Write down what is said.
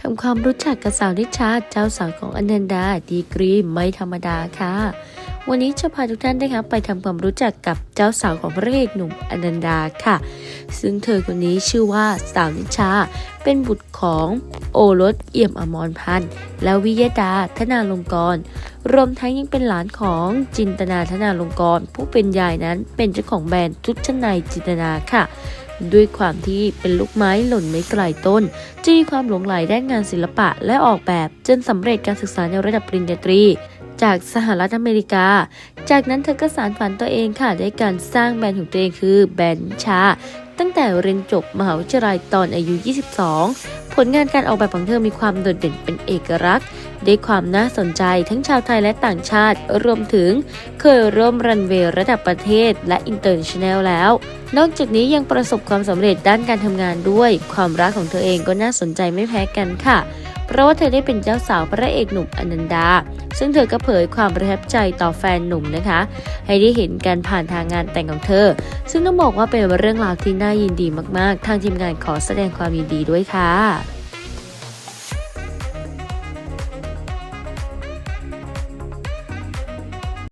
ทำความรู้จักกับสาวนิชาเจ้าสาวของอนันดา ดีกรีไม่ธรรมดาค่ะ วันนี้จะพาทุกท่านนะคะไปทำความรู้จักกับเจ้าสาวของพระเอกหนุ่มอนันดาค่ะ ซึ่งเธอคนนี้ชื่อว่าสาวนิชา เป็นบุตรของโอรสเอี่ยมอมรพันธ์และวิยดาธนาลงกรณ์รวมทั้งยังเป็นหลานของจินตนาธนาลงกรณ์ผู้เป็นยายนั้นเป็นเจ้าของแบรนด์ชุดชั้นในจินตนาค่ะ ด้วยความที่เป็นลูกไม้หล่นไม่ไกลต้นจะมีความหลงใหลด้านงานศิลปะและออกแบบจนสำเร็จการศึกษาในระดับปริญญาตรี จากสหรัฐอเมริกา จากนั้นเธอก็สานฝันตัวเองค่ะด้วยการสร้างแบรนด์ของตัวเองคือแบรนด์ชา ตั้งแต่เรียนจบมหาวิทยาลัยตอนอายุ 22 ผลงานการออกแบบของเธอมีความโดดเด่นเป็นเอกลักษณ์ ได้ความน่าสนใจทั้งชาวไทยและต่างชาติ รวมถึงเคยร่วมรันเวย์ระดับประเทศและอินเตอร์เนชั่นแนลแล้ว นอกจากนี้ยังประสบความสำเร็จด้านการทำงานด้วย ความรักของเธอเองก็น่าสนใจไม่แพ้กันค่ะ เพราะว่าเธอได้เป็นเจ้าสาวพระเอกหนุ่มอนันดา ซึ่งเธอก็เผยความประทับใจต่อแฟนหนุ่มนะคะ ให้ได้เห็นการผ่านทางงานแต่งของเธอ ซึ่งต้องบอกว่าเป็นเรื่องราวที่น่ายินดีมาก ๆ ทางทีมงานขอแสดงความยินดีด้วยค่ะ